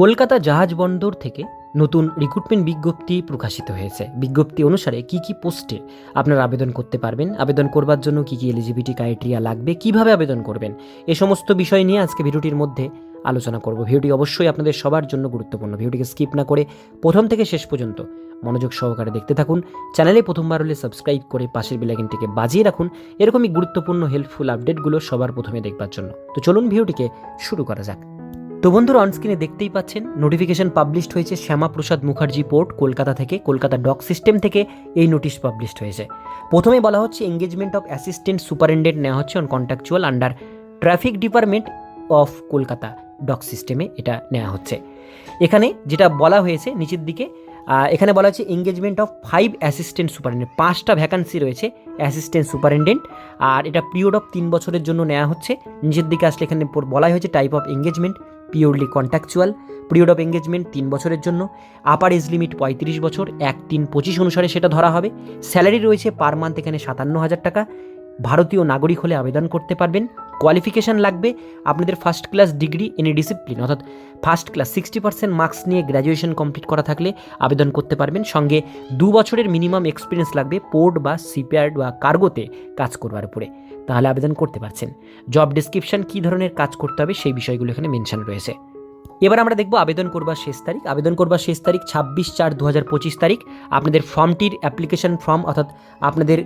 কলকাতা জাহাজ বন্দর থেকে নতুন রিক্রুটমেন্ট বিজ্ঞপ্তি প্রকাশিত হয়েছে। বিজ্ঞপ্তি অনুসারে কি কি পোস্টে আপনারা আবেদন করতে পারবেন, আবেদন করবার জন্য কি কি এলিজিবিলিটি ক্রাইটেরিয়া লাগবে, কীভাবে আবেদন করবেন, এ সমস্ত বিষয় নিয়ে আজকে ভিডিওটির মধ্যে আলোচনা করব। ভিডিওটি অবশ্যই আপনাদের সবার জন্য গুরুত্বপূর্ণ। ভিডিওটিকে স্কিপ না করে প্রথম থেকে শেষ পর্যন্ত মনোযোগ সহকারে দেখতে থাকুন। চ্যানেলে প্রথমবার হলে সাবস্ক্রাইব করে পাশের বেলাইকনটিকে বাজিয়ে রাখুন। এরকমই গুরুত্বপূর্ণ হেল্পফুল আপডেটগুলো সবার প্রথমে দেখবার জন্য। তো চলুন ভিডিওটিকে শুরু করা যাক। তো বন্ধুরা অনস্ক্রিনে দেখতেই পাচ্ছেন নোটিফিকেশন পাবলিশড হয়েছে শ্যামাপ্রসাদ মুখার্জি পোর্ট কলকাতা থেকে, কলকাতা ডক সিস্টেম থেকে এই নোটিশ পাবলিশড হয়েছে। প্রথমে বলা হচ্ছে এঙ্গেজমেন্ট অফ অ্যাসিস্ট্যান্ট সুপারিনটেন্ডেন্ট নেওয়া হচ্ছে on contractual under traffic department of Kolkata dock সিস্টেমে এটা নেওয়া হচ্ছে। এখানে যেটা বলা হয়েছে নিচের দিকে এখানে বলা হচ্ছে engagement of five assistant superintendent পাঁচটা ভ্যাকান্সি রয়েছে অ্যাসিস্ট্যান্ট সুপারিনটেন্ডেন্ট আর এটা পিরিয়ড অফ তিন বছরের জন্য নেওয়া হচ্ছে। নিজের দিকে আসলে এখানে বলাই হয়েছে type of engagement purely contractual period of engagement তিন বছরের জন্য আপার এজ লিমিট পঁয়ত্রিশ বছর, এক তিন পঁচিশ অনুসারে সেটা ধরা হবে। স্যালারি রয়েছে পার মান্থ এখানে সাতান্ন হাজার টাকা। ভারতীয় নাগরিক হলে আবেদন করতে পারবেন। কোয়ালিফিকেশান লাগবে, আপনাদের first class degree in discipline অর্থাৎ first class sixty percent marks নিয়ে গ্র্যাজুয়েশন কমপ্লিট করা থাকলে আবেদন করতে পারবেন। সঙ্গে দু বছরের মিনিমাম এক্সপিরিয়েন্স লাগবে পোর্ট বা সিপিয়ার্ড বা কার্গোতে কাজ করবার উপরে। তাহলে আবেদন করতে পারছেন। জব ডিসক্রিপশান কী ধরনের কাজ করতে হবে সেই বিষয়গুলো এখানে মেনশন রয়েছে। এবার আমরা দেখব আবেদন করবার শেষ তারিখ। আবেদন করবার শেষ তারিখ ছাব্বিশ চার দু হাজার পঁচিশ তারিখ। আপনাদের ফর্মটির অ্যাপ্লিকেশন ফর্ম অর্থাৎ আপনাদের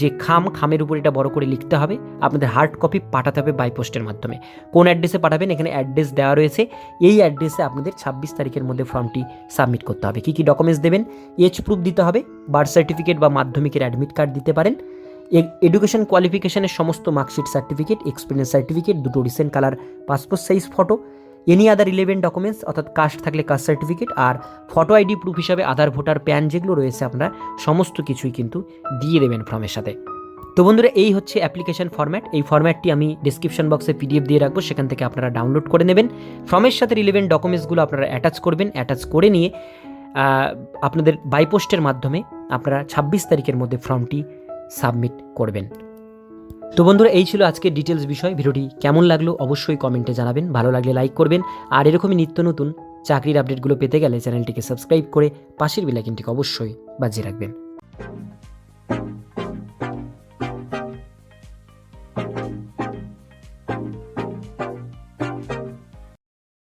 যে খাম, খামের উপর এটা বড় করে লিখতে হবে। আপনাদের হার্ড কপি পাঠাতে হবে বাই পোস্টের মাধ্যমে। কোন অ্যাড্রেসে পাঠাবেন? এখানে অ্যাড্রেস দেওয়া রয়েছে। এই অ্যাড্রেসে আপনাদের ছাব্বিশ তারিখের মধ্যে ফর্মটি সাবমিট করতে হবে। কী কী ডকুমেন্টস দেবেন? এজ প্রুফ দিতে হবে বার্থ সার্টিফিকেট বা মাধ্যমিকের অ্যাডমিট কার্ড দিতে পারেন। এডুকেশন কোয়ালিফিকেশনের সমস্ত মার্কশিট সার্টিফিকেট এক্সপিরিয়েন্স সার্টিফিকেট দুটো recent colour passport size photo any other eleven documents অর্থাৎ কাস্ট থাকলে কাস্ট সার্টিফিকেট আর ফটো আইডি প্রুফ হিসাবে আধার ভোটার প্যান যেগুলো রয়েছে আপনারা সমস্ত কিছুই কিন্তু দিয়ে দেবেন ফর্মের সাথে। তো বন্ধুরা, এই হচ্ছে অ্যাপ্লিকেশন ফর্ম্যাট এই ফর্ম্যাটটি আমি ডিসক্রিপশন বক্সে পিডিএফ দিয়ে রাখব, সেখান থেকে আপনারা ডাউনলোড করে নেবেন। ফর্মের সাথে রিলেভেন্ট ডকুমেন্টসগুলো আপনারা অ্যাটাচ করবেন অ্যাটাচ করে নিয়ে আপনাদের বাইপোস্টের মাধ্যমে আপনারা ছাব্বিশ তারিখের মধ্যে ফর্মটি সাবমিট করবেন। তো বন্ধুরা, এই ছিল আজকের ডিটেলস বিষয়। ভিডিওটি কেমন লাগল অবশ্যই কমেন্টে জানাবেন। ভালো লাগলে লাইক করবেন। আর এরকমই নিত্য নতুন চাকরির আপডেটগুলো পেতে গেলে চ্যানেলটিকে সাবস্ক্রাইব করে পাশের বিলাইকিনটিকে অবশ্যই বাজিয়ে রাখবেন।